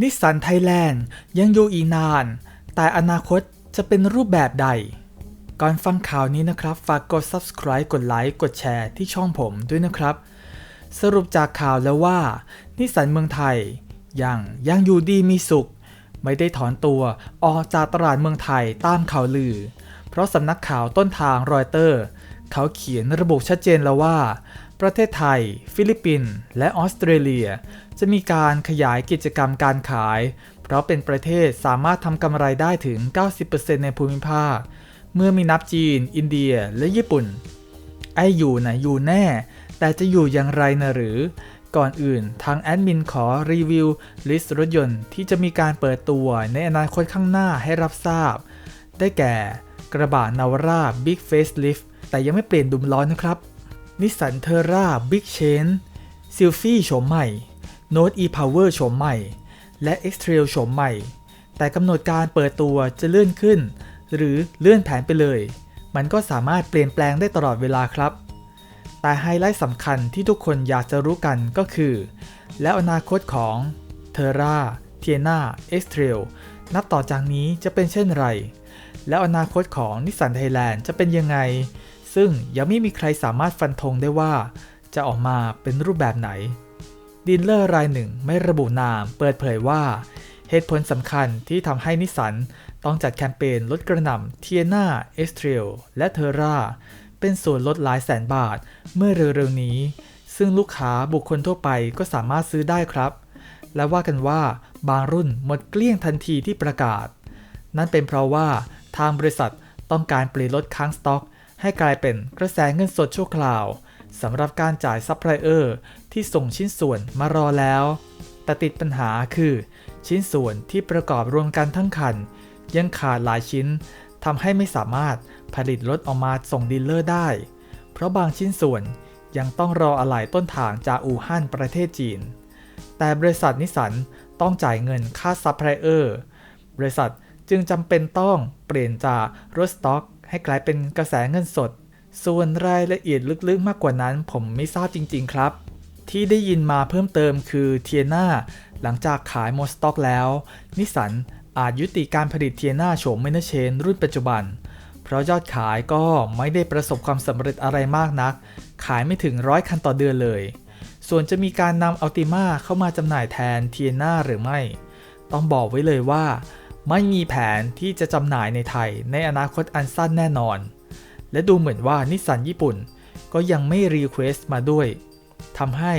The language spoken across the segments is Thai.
นิสสันไทยแลนด์ยังอยู่อีกนาน แต่อนาคตจะเป็นรูปแบบใด ก่อนฟังข่าวนี้นะครับ ฝากกด subscribe กดไลค์กดแชร์ที่ช่องผมด้วยนะครับ สรุปจากข่าวแล้วว่า นิสสันเมืองไทย ยังยังอยู่ดีมีสุข ไม่ได้ถอนตัวออกจากตลาดเมืองไทยตามข่าวลือ เพราะสำนักข่าวต้นทางรอยเตอร์ เขาเขียนระบุชัดเจนแล้วว่า ประเทศไทย ฟิลิปปินส์และออสเตรเลีย จะมีการขยายกิจกรรมการขาย เพราะเป็นประเทศสามารถทำกำไรได้ถึง 90%ในภูมิภาค เมื่อมีนับจีน อินเดียและญี่ปุ่น ไออยู่นะอยู่แน่ แต่จะอยู่อย่างไรนะหรือ ก่อนอื่นทางแอดมินขอรีวิว ลิสต์รถยนต์ที่จะมีการเปิดตัวในอนาคตข้างหน้าให้รับทราบ ได้แก่ กระบะนาวาร่าบิ๊กเฟสลิฟแต่ยังไม่เปลี่ยนดุมล้อนะครับ นิสสันเทอร่าบิ๊กเชนซิลฟี่โฉมใหม่ Note e-Power โฉมใหม่ และ X-Trail โฉมใหม่ แต่กำหนดการเปิดตัวจะเลื่อนขึ้น หรือเลื่อนแผนไปเลย มันก็สามารถเปลี่ยนแปลงได้ตลอดเวลาครับ แต่ไฮไลท์สำคัญที่ทุกคนอยากจะรู้กันก็คือ แล้วอนาคตของ t e r r a t i e n a x t r a i l นับต่อจากนี้จะเป็นเช่นไร แล้วอนาคตของนิสสันไทยแลนด์จะเป็นยังไง ซึ่งยังไม่มีใครสามารถฟันธงได้ว่าจะออกมาเป็นรูปแบบไหน ดีลเลอร์รายหนึ่งไม่ระบุนามเปิดเผยว่าเหตุผลสำคัญที่ทำให้นิสสันต้องจัดแคมเปญลดกระหน่ำเทียนาเอ็กซ์เทรลและเทอร่าเป็นส่วนลดหลายแสนบาทเมื่อเร็วๆนี้ ซึ่งลูกค้าบุคคลทั่วไปก็สามารถซื้อได้ครับ และว่ากันว่าบางรุ่นหมดเกลี้ยงทันทีที่ประกาศ นั่นเป็นเพราะว่าทางบริษัทต้องการเปลี่ยนลดค้างสต็อก ให้กลายเป็นกระแสเงินสดชั่วคราวสำหรับการจ่ายซัพพลายเออร์ที่ส่งชิ้นส่วนมารอแล้ว แต่ติดปัญหาคือ ชิ้นส่วนที่ประกอบรวมกันทั้งคัน ยังขาดหลายชิ้นทำให้ไม่สามารถผลิตรถออกมาส่งดีลเลอร์ได้ เพราะบางชิ้นส่วนยังต้องรออะไหล่ต้นทางจากอู่ฮั่นประเทศจีน แต่บริษัทนิสสันต้องจ่ายเงินค่าซัพพลายเออร์ บริษัทจึงจำเป็นต้องเปลี่ยนจากรถสต็อก ให้กลายเป็นกระแสเงินสด ส่วนรายละเอียดลึกๆมากกว่านั้นผมไม่ทราบจริง ๆ ครับ ที่ได้ยินมาเพิ่มเติมคือเทียนาหลังจากขายหมดสต็อกแล้ว นิสสันอาจยุติการผลิตเทียนาโฉมเมนเชน รุ่นปัจจุบัน เพราะยอดขายก็ไม่ได้ประสบความสำเร็จอะไรมากนัก ขายไม่ถึงร้อยคันต่อเดือนเลย ส่วนจะมีการนำอัลติมาเข้ามาจำหน่ายแทนเทียนาหรือไม่ ต้องบอกไว้เลยว่า ไม่มีแผนที่จะจำหน่ายในไทยในอนาคตอันสั้นแน่นอน และดูเหมือนว่านิสสันญี่ปุ่นก็ยังไม่รีเควสต์มาด้วยทำให้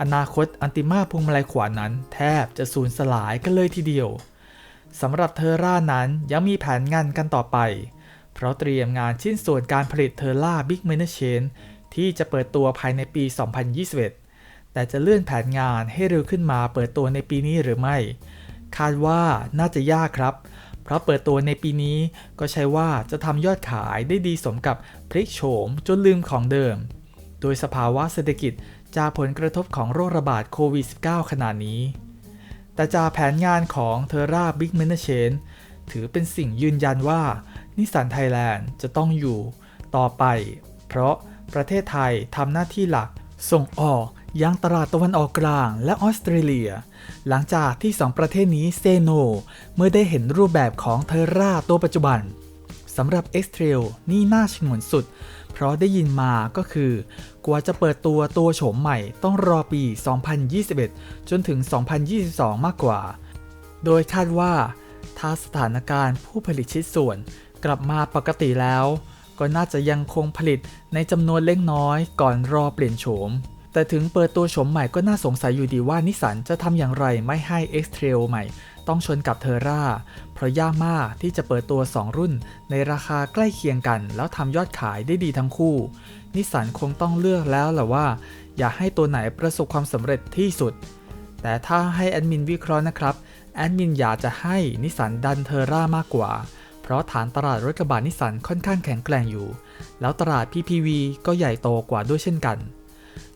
อนาคตอันติมาพวงมาลัยขวานั้น แทบจะสูญสลายกันเลยทีเดียวสำหรับเทอร่านั้นยังมีแผนงานกันต่อไป เพราะเตรียมงานชิ้นส่วนการผลิตเทอร่าบิ๊กเมนเชนที่จะเปิดตัวภายในปี 2021 แต่จะเลื่อนแผนงานให้เร็วขึ้นมาเปิดตัวในปีนี้หรือไม่ คาดว่าน่าจะยากครับ เพราะเปิดตัวในปีนี้ก็ใช่ว่าจะทำยอดขายได้ดีสมกับพลิกโฉมจนลืมของเดิม โดยสภาวะเศรษฐกิจจากผลกระทบของโรคระบาดโควิด -19 ขนาดนี้ แต่จากแผนงานของเทอร่าบิ๊กเมนเชนถือเป็นสิ่งยืนยันว่า นิสสันไทยแลนด์จะต้องอยู่ต่อไป เพราะประเทศไทยทำหน้าที่หลักส่งออก ยังตลาดตะวันออกกลางและออสเตรเลีย หลังจากที่สองประเทศนี้เซโน เมื่อได้เห็นรูปแบบของเทอร่าตัวปัจจุบันสำหรับ X Trail นี่น่าชงนสุด เพราะได้ยินมาก็คือกว่าจะเปิดตัวตัวโฉมใหม่ต้องรอปี 2021 จนถึง 2022 มากกว่า โดยคาดว่าถ้าสถานการณ์ผู้ผลิตชิ้นส่วนกลับมาปกติแล้ว ก็น่าจะยังคงผลิตในจำนวนเล็กน้อยก่อนรอเปลี่ยนโฉม แต่ถึงเปิดตัวโฉมใหม่ก็น่าสงสัยอยู่ดีว่านิสันจะทำอย่างไรไม่ให้ X Trail ใหม่ ต้องชนกับเทอร่า เพราะยากมากที่จะเปิดตัว 2 รุ่น ในราคาใกล้เคียงกัน แล้วทำยอดขายได้ดีทั้งคู่ นิสันคงต้องเลือกแล้วแหละว่า อยากให้ตัวไหนประสบความสำเร็จที่สุด แต่ถ้าให้แอดมินวิเคราะห์นะครับแอดมินอยากจะให้นิสันดันเทอร่ามากกว่า เพราะฐานตลาดรถกระบะนิสสันค่อนข้างแข็งแกร่งอยู่ แล้วตลาด PPV ก็ใหญ่โตกว่าด้วยเช่นกัน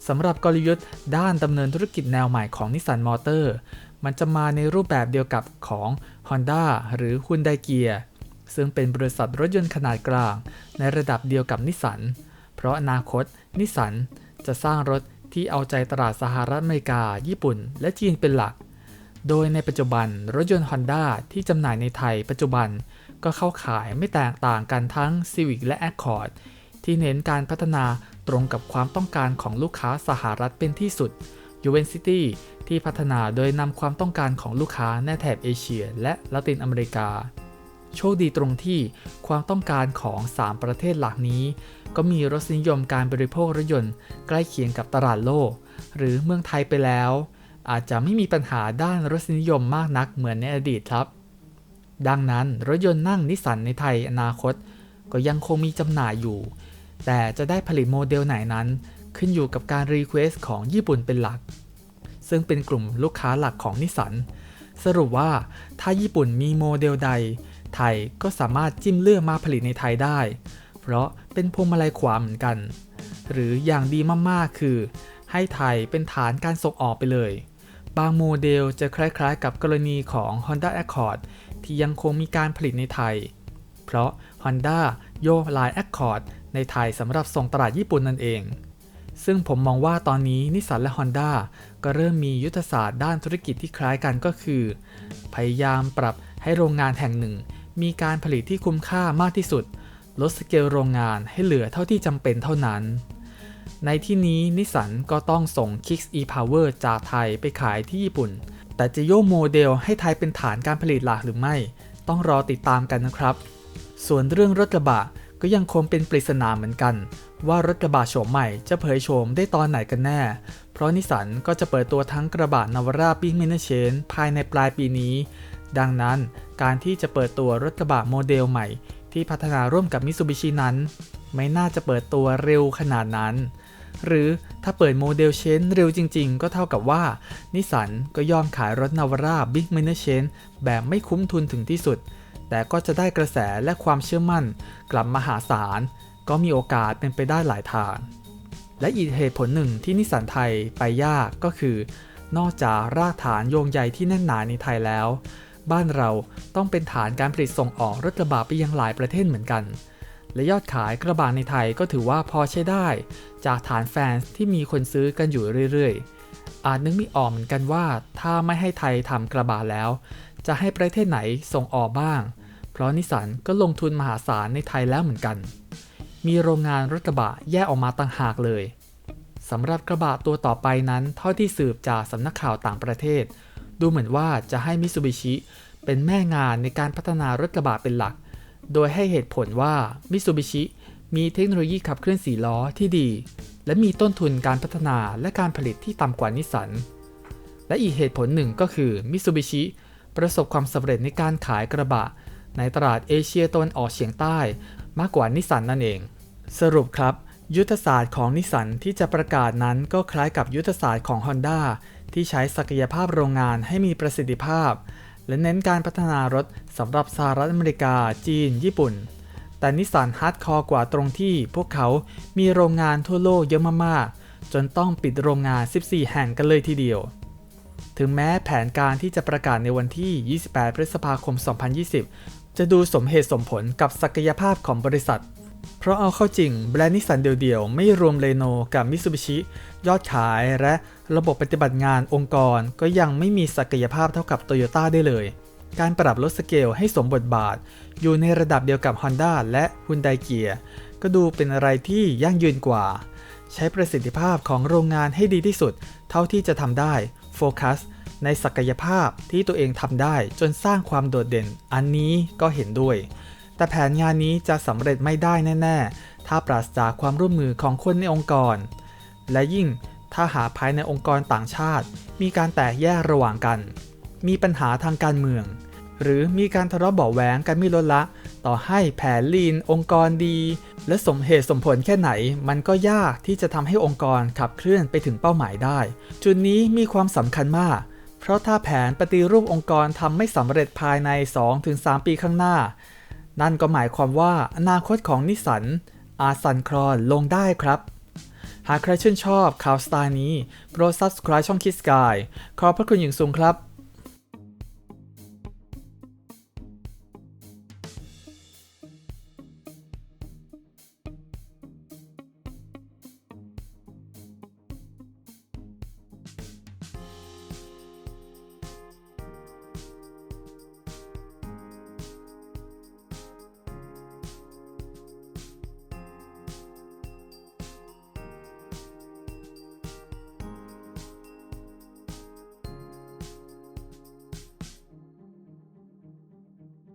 สำหรับกลยุทธ์ด้านดำเนินธุรกิจแนวใหม่ของนิสสันมอเตอร์มันจะมาในรูปแบบเดียวกับของ Honda หรือ Hyundai Gear ซึ่งเป็นบริษัทรถยนต์ขนาดกลาง ในระดับเดียวกับนิสสัน เพราะอนาคต นิสสันจะสร้างรถที่เอาใจตลาดสหรัฐอเมริกา ญี่ปุ่น และจีนเป็นหลัก โดยในปัจจุบันรถยนต์ Honda ที่จำหน่ายในไทยปัจจุบันก็เข้าขายไม่แตกต่างกันทั้ง Civic และ Accord ที่เน้นการพัฒนา ตรงกับความต้องการของลูกค้าสหรัฐเป็นที่สุด u n City ที่พัฒนาโดยนำความต้องการของลูกค้าในแถบเอเชีย และละตินอเมริกา โชคดีตรงที่ความต้องการของ 3 ประเทศหลักนี้ ก็มีรสนิยมการบริโภครถยนต์ใกล้เคียงกับตลาดโลก หรือเมืองไทยไปแล้ว อาจจะไม่มีปัญหาด้านรสนิยมมากนักเหมือนในอดีตครับ ดังนั้นรถยนต์นั่งนิสสันในไทยอนาคต ก็ยังคงมีจำหน่ายอยู่ แต่จะได้ผลิตโมเดลไหนนั้น ขึ้นอยู่กับการรีเควสของญี่ปุ่นเป็นหลัก ซึ่งเป็นกลุ่มลูกค้าหลักของนิสสันสรุปว่าถ้าญี่ปุ่นมีโมเดลใด ไทยก็สามารถจิ้มเลือกมาผลิตในไทยได้ เพราะเป็นพวงมาลัยขวาเหมือนกัน หรืออย่างดีมากๆคือ ให้ไทยเป็นฐานการส่งออกไปเลย บางโมเดลจะคล้ายๆ กับกรณีของ Honda Accord ที่ยังคงมีการผลิตในไทย เพราะ Honda โยกลาย Accord ในไทยสำหรับส่งตลาดญี่ปุ่นนั่นเอง ซึ่งผมมองว่าตอนนี้นิสสันและ Honda ก็เริ่มมียุทธศาสตร์ด้านธุรกิจที่คล้ายกันก็คือ พยายามปรับให้โรงงานแห่งหนึ่ง มีการผลิตที่คุ้มค่ามากที่สุด ลดสเกลโรงงานให้เหลือเท่าที่จำเป็นเท่านั้น ในที่นี้นิสสันก็ต้องส่ง Kicks e-Power จากไทยไปขายที่ญี่ปุ่น แต่จะโยกโมเดลให้ไทยเป็นฐานการผลิตหลักหรือไม่ ต้องรอติดตามกันนะครับ ส่วนเรื่องรถกระบะ ก็ยังคงเป็นปริศนาเหมือนกัน ว่ารถกระบะโฉมใหม่จะเผยโฉมได้ตอนไหนกันแน่ เพราะนิสสันก็จะเปิดตัวทั้งกระบะนาวาร่าบิ๊กเมนเชนภายในปลายปีนี้ ดังนั้นการที่จะเปิดตัวรถกระบะโมเดลใหม่ ที่พัฒนาร่วมกับมิซูบิชินั้น ไม่น่าจะเปิดตัวเร็วขนาดนั้น หรือถ้าเปิดโมเดลเชนเร็วจริง ๆ ก็เท่ากับว่านิสสันก็ยอมขายรถนาวาร่าบิ๊กเมนเชนแบบไม่คุ้มทุนถึงที่สุด แต่ก็จะได้กระแสและความเชื่อมั่น กลับมาหาศาล ก็มีโอกาสเป็นไปได้หลายทาง และอีกเหตุผลหนึ่งที่นิสสันไทยไปยากก็คือ นอกจากรากฐานโยงใยที่แน่นหนาในไทยแล้ว บ้านเราต้องเป็นฐานการผลิตส่งออกรถกระบะไปยังหลายประเทศเหมือนกัน และยอดขายกระบะในไทยก็ถือว่าพอใช้ได้ จากฐานแฟนที่มีคนซื้อกันอยู่เรื่อยๆ อาจนึกไม่ออกเหมือนกันว่าถ้าไม่ให้ไทยทำกระบะแล้ว จะให้ประเทศไหนส่งออกบ้าง เพราะนิสันก็ลงทุนมหาศาลในไทยแล้วเหมือนกัน มีโรงงานรถกระบะแยกออกมาต่างหากเลยสำหรับกระบะตัวต่อไปนั้นเท่าที่สืบจากสำนักข่าวต่างประเทศ ดูเหมือนว่าจะให้มิตซูบิชิเป็นแม่งานในการพัฒนารถกระบะเป็นหลัก โดยให้เหตุผลว่ามิตซูบิชิมีเทคโนโลยีขับเคลื่อนสีล้อที่ดี และมีต้นทุนการพัฒนาและการผลิตที่ต่ำกว่านิสสัน และอีกเหตุผลหนึ่งก็คือมิตซูบิชิประสบความสำเร็จในการขายกระบะ ในตลาดเอเชียตะวันออกเฉียงใต้ มากกว่านิสสันนั่นเอง สรุปครับ ยุทธศาสตร์ของนิสสันที่จะประกาศนั้นก็คล้ายกับยุทธศาสตร์ของ Honda ที่ใช้ศักยภาพโรงงานให้มีประสิทธิภาพ และเน้นการพัฒนารถสำหรับสหรัฐอเมริกา จีน ญี่ปุ่น แต่นิสสันฮาร์ดคอร์กว่าตรงที่พวกเขามีโรงงานทั่วโลกเยอะมากๆจนต้องปิดโรงงาน 14 แห่งกันเลยทีเดียวถึงแม้แผนการที่จะประกาศในวันที่ 28 พฤษภาคม 2020 จะดูสมเหตุสมผลกับศักยภาพของบริษัท เพราะเอาเข้าจริงแบรนด์นิสสันเดียวๆ ไม่รวมเรโนกับมิ t ซูบิชิยอดขายและระบบปฏิบัติงานองค์กรก็ยังไม่มีศักยภาพเท่ากับโตโยต้าได้เลย การปรับลดสเกลให้สมบทบาท อยู่ในระดับเดียวกับ Honda และ Hyundai Gear ก็ดูเป็นอะไรที่ยั่งยืนกว่า ใช้ประสิทธิภาพของโรงงานให้ดีที่สุด เท่าที่จะทำได้โฟกัส ในศักยภาพที่ตัวเองทำได้จนสร้างความโดดเด่น อันนี้ก็เห็นด้วย แต่แผนงานนี้จะสำเร็จไม่ได้แน่ ๆ ถ้าปราศจากความร่วมมือของคนในองค์กร และยิ่งถ้าหาภายในองค์กรต่างชาติ มีการแตกแยกระหว่างกัน มีปัญหาทางการเมือง หรือมีการทะเลาะเบาแหวงกันไม่ลดละ ต่อให้แผนลีนองค์กรดี และสมเหตุสมผลแค่ไหน มันก็ยากที่จะทำให้องค์กรขับเคลื่อนไปถึงเป้าหมายได้ จุดนี้มีความสำคัญมาก ราะถ้าแผนปฏิรูปองค์กรทำไม่สำเร็จภายใน 2-3 ปีข้างหน้า นั่นก็หมายความว่าอนาคตของนิสันอาจสั่นคลอนลงได้ครับ หากใครชื่นชอบข่าวสไตล์นี้ โปรด subscribe ช่องคิดสกายขอบพระคุณอย่างสูงครับ